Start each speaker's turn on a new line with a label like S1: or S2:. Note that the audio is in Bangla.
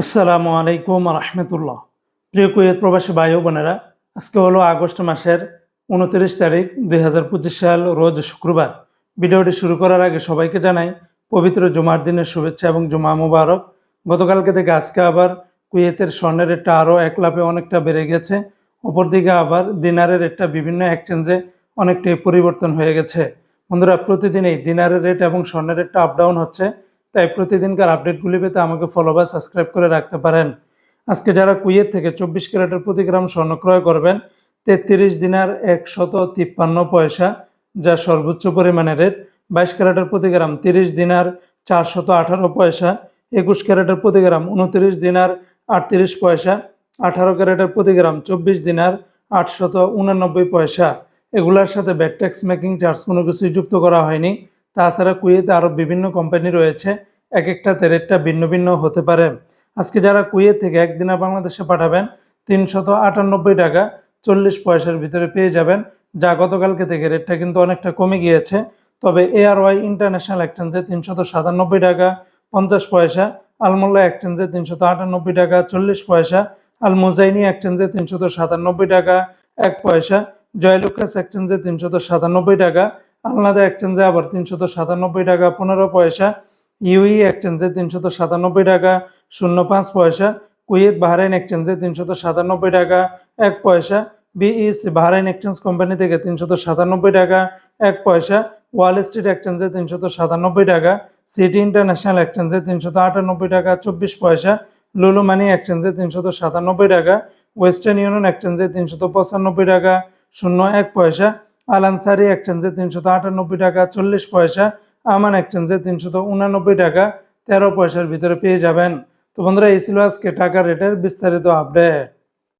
S1: আসসালামু আলাইকুম রহমতুল্লাহ প্রিয় কুয়েত প্রবাসী ভাই বোনেরা, আজকে হলো আগস্ট মাসের উনত্রিশ তারিখ দুই হাজার পঁচিশ সাল, রোজ শুক্রবার। ভিডিওটি শুরু করার আগে সবাইকে জানাই পবিত্র জুমার দিনের শুভেচ্ছা এবং জুমা মুবারক। গতকালকে থেকে আজকে আবার কুয়েতের স্বর্ণের রেটটা আরও এক লাভে অনেকটা বেড়ে গেছে। অপরদিকে আবার দিনারের রেটটা বিভিন্ন এক্সচেঞ্জে অনেকটাই পরিবর্তন হয়ে গেছে। বন্ধুরা প্রতিদিনই দিনারের রেট এবং স্বর্ণের রেটটা আপ ডাউন হচ্ছে। তাই প্রতিদিনকার আপডেটগুলি পেতে আমাকে ফলো বা সাবস্ক্রাইব করে রাখতে পারেন। আজকে যারা কুয়েত থেকে চব্বিশ ক্যারেটের প্রতি গ্রাম স্বর্ণ ক্রয় করবেন, তেত্রিশ দিনার একশত তিপ্পান্ন পয়সা, যা সর্বোচ্চ পরিমাণের রেট। বাইশ ক্যারেটের প্রতি গ্রাম তিরিশ দিনার চারশত আঠারো পয়সা, একুশ ক্যারেটের প্রতি গ্রাম উনত্রিশ দিনার আটত্রিশ পয়সা, আঠারো ক্যারেটের প্রতি গ্রাম চব্বিশ দিনার আটশত উনানব্বই পয়সা। এগুলোর সাথে ব্যাট মেকিং চার্জ কোনো কিছুই যুক্ত করা হয়নি। তাছাড়া কুয়েতে আরও বিভিন্ন কোম্পানি রয়েছে। এক একটাতে রেটটা ভিন্ন ভিন্ন হতে পারে। আজকে যারা কুয়েত থেকে একদিনা বাংলাদেশে পাঠাবেন, তিনশত আটানব্বই টাকা চল্লিশ পয়সার ভিতরে পেয়ে যাবেন। যা গতকালকে থেকে রেটটা কিন্তু অনেকটা কমে গিয়েছে। তবে এআরওয়াই ইন্টারন্যাশনাল এক্সচেঞ্জে তিনশত সাতানব্বই টাকা পঞ্চাশ পয়সা, আলমোল্লা এক্সচেঞ্জে তিনশত আটানব্বই টাকা চল্লিশ পয়সা আল মুজাইনি এক্সচেঞ্জে তিনশত সাতানব্বই টাকা এক পয়সা, জয়লুকাস এক্সচেঞ্জে তিনশত সাতানব্বই টাকা আলনাদা এক্সচেঞ্জে আবার তিনশত সাতানব্বই টাকা, পনেরো পয়সা। ইউই এক্সচেঞ্জে তিনশত সাতানব্বই টাকা শূন্য পাঁচ পয়সা। কুয়েত বাহরাইন এক্সচেঞ্জে তিনশত সাতানব্বই টাকা, এক পয়সা। বিইস বাহরাইন এক্সচেঞ্জ কোম্পানি থেকে তিনশত সাতানব্বই টাকা, এক পয়সা। ওয়াল স্ট্রিট এক্সচেঞ্জে তিনশত সাতানব্বই টাকা। সিটি ইন্টারন্যাশনাল এক্সচেঞ্জে তিনশত আটানব্বই টাকা, চব্বিশ পয়সা। লুলু মানি এক্সচেঞ্জে তিনশত সাতানব্বই টাকা। ওয়েস্টার্ন ইউনিয়ন এক্সচেঞ্জে তিনশত পঁচানব্বই টাকা, শূন্য এক পয়সা। আল আনসারি এক্সচেঞ্জে তিনশত আটানব্বই টাকা, চল্লিশ পয়সা, আমান এক্সচেঞ্জে তিনশত উনানব্বই টাকা, তেরো পয়সার ভিতরে পেয়ে যাবেন। তো বন্ধুরা, এই ছিল আজকে টাকা রেটের বিস্তারিত আপডেট